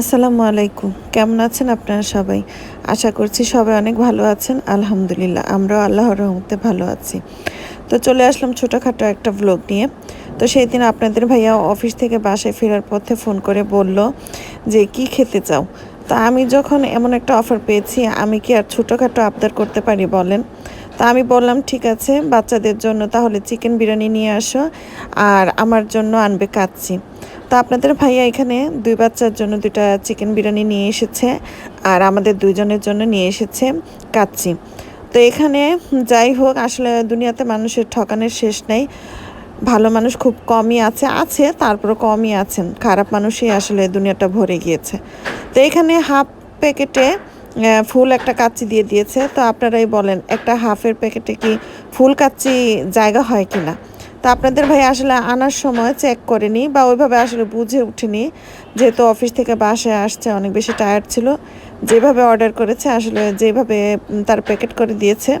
আসসালামু আলাইকুম। কেমন আছেন আপনারা সবাই? আশা করছি সবাই অনেক ভালো আছেন। আলহামদুলিল্লাহ, আমরাও আল্লাহর রহমতে ভালো আছি। তো চলে আসলাম ছোটোখাটো একটা ব্লগ নিয়ে। তো সেই দিন আপনাদের ভাইয়া অফিস থেকে বাসায় ফেরার পথে ফোন করে বলল যে, কি খেতে চাও? তা আমি যখন এমন একটা অফার পেয়েছি, আমি কি আর ছোটোখাটো আবদার করতে পারি বলেন? তা আমি বললাম, ঠিক আছে, বাচ্চাদের জন্য তাহলে চিকেন বিরিয়ানি নিয়ে আসো আর আমার জন্য আনবে কাচ্চি। তো আপনাদের ভাইয়া এখানে দুই বাচ্চার জন্য দুইটা চিকেন বিরিয়ানি নিয়ে এসেছে আর আমাদের দুইজনের জন্য নিয়ে এসেছে কাচ্চি। তো এখানে যাই হোক, আসলে দুনিয়াতে মানুষের ঠকানের শেষ নেই। ভালো মানুষ খুব কমই আছে আছে তারপর কমই আছেন। খারাপ মানুষই আসলে দুনিয়াটা ভরে গিয়েছে। তো এখানে হাফ প্যাকেটে ফুল একটা কাচ্চি দিয়ে দিয়েছে। তো আপনারাই বলেন, একটা হাফের প্যাকেটে কি ফুল কাচ্চি জায়গা হয় কি না তো আপনাদের ভাই আসলে আনার সময় চেক করেনি বা ওইভাবে আসলে বুঝে উঠেনি। যেহেতু অফিস থেকে বাসায় আসছে, অনেক বেশি টায়ার্ড ছিল। যেভাবে অর্ডার করেছে, আসলে যেভাবে তার প্যাকেট করে দিয়েছে,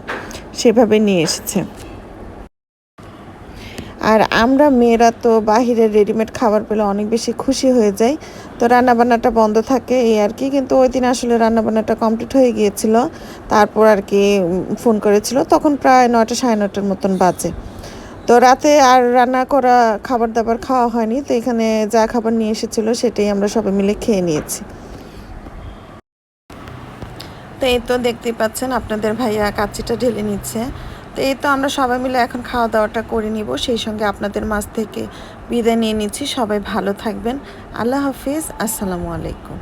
সেভাবে নিয়ে এসেছে। আর আমরা মেয়েরা তো বাহিরের রেডিমেড খাবার পেলে অনেক বেশি খুশি হয়ে যাই। তো রান্নাবান্নাটা বন্ধ থাকে এই আর কি। কিন্তু ওই দিন আসলে রান্নাবান্নাটা কমপ্লিট হয়ে গিয়েছিল। তারপর আর কি ফোন করেছিল। তখন প্রায় নয়টা সাড়ে নটার মতন বাজে। তো রাতে আর রান্না করা খাবার দাবার খাওয়া হয়নি। তো এখানে যা খাবার নিয়ে এসেছিল সেটাই আমরা সবাই মিলে খেয়ে নিয়েছি। তো এই তো দেখতেই পাচ্ছেন, আপনাদের ভাইয়া কাচ্চিটা ঢেলে নিচ্ছে। তো এই তো আমরা সবাই মিলে এখন খাওয়া দাওয়াটা করে নিব। সেই সঙ্গে আপনাদের মাছ থেকে বিদায় নিয়ে নিচ্ছি। সবাই ভালো থাকবেন। আল্লাহ হাফিজ। আসসালামু আলাইকুম।